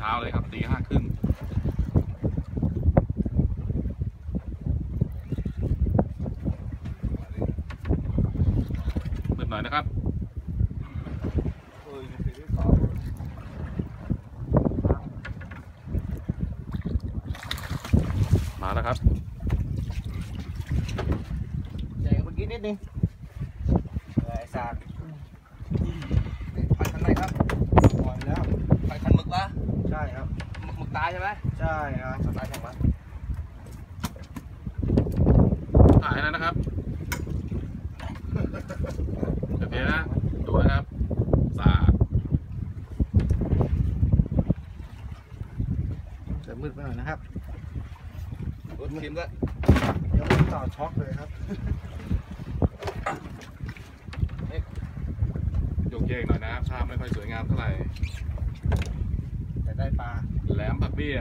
ช้าเลยครับตีห้าครึ่งมืดหน่อยนะครับเอออยู่ที่สองมาแล้วครับใหญ่กว่าเมื่อกี้นิดนึงไอ้สากพันคันไหนครับปล่อยแล้ว ไปคันหมึกวะ ใช่ครับ หมึกหมึก ตายใช่ไหมใช่ครับตายแข่งวะถ่ายแล้วนะครับโอเคนะดูนะครับสากจะมืดไปหน่อยนะครับรถทีมด้วยเดี๋ยวผมต่อช็อกเลยครับโยกเยกหน่อยนะภาพไม่ค่อยสวยงามเท่าไหร่ จะได้ปลา แหลมผัก เบี้ย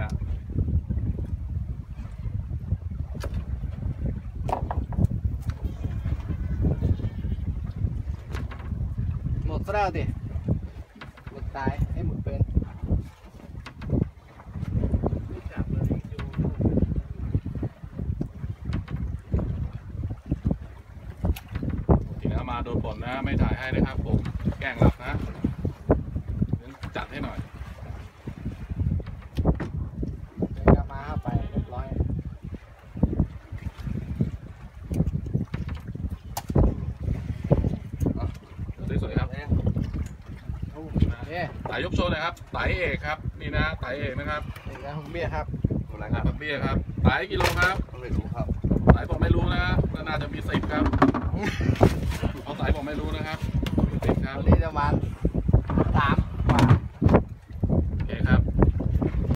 หมดซะแล้วดิหมึกตายไอ้หมึกเป็นทีนี้มาโดนบ่นนะ ไม่ถ่ายให้นะครับผม แกล้งหลับนะงั้นจัดให้หน่อย เดี๋ยวกลับมาเข้าไปเรียบร้อย สวยๆครับ โอ้มา เนี่ยไต่ยกโชว์หน่อยครับไต่เอกครับ นี่นะไต่เอกนะครับนี่นะคุณเบี้ยครับอะไรไต่ครับผักเบี้ยครับไต่กิโลครับไม่รู้ครับไต่บอกไม่รู้นะน่าจะมีสิบครับเอาไต่บอกไม่รู้นะครับสิบครับวันนี้ประมาณ